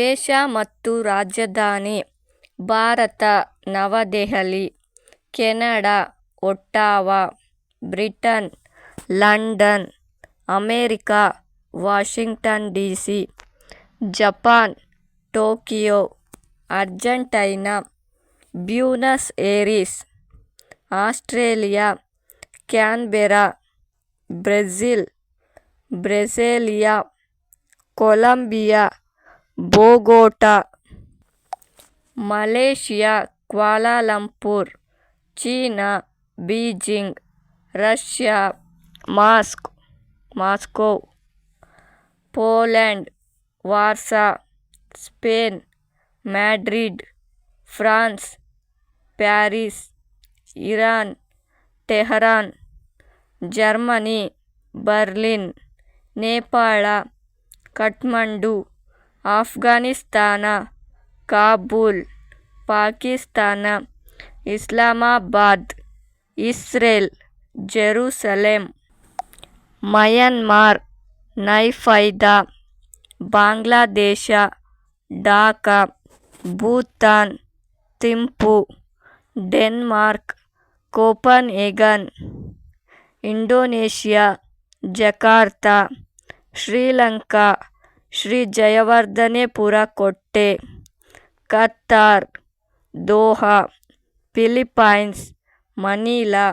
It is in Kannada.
ದೇಶ ಮತ್ತು ರಾಜಧಾನಿ Bharata Navadehali Canada Ottawa Britain London America Washington D C Japan Tokyo Argentina Buenos Aires Australia Canberra Brazil Brasilia Colombia Bogota Malaysia Kuala Lumpur China Beijing Russia మాస్క్ Moscow Poland Warsaw Spain Madrid France Paris Iran Tehran Germany Berlin Nepal Kathmandu Afghanistan Kabul Pakistan Islamabad Israel Jerusalem Myanmar Naypyidaw Bangladesh Dhaka Bhutan Thimphu Denmark Copenhagen Indonesia Jakarta Sri Lanka Sri Jayawardenepura Kotte, Qatar Doha Philippines Manila,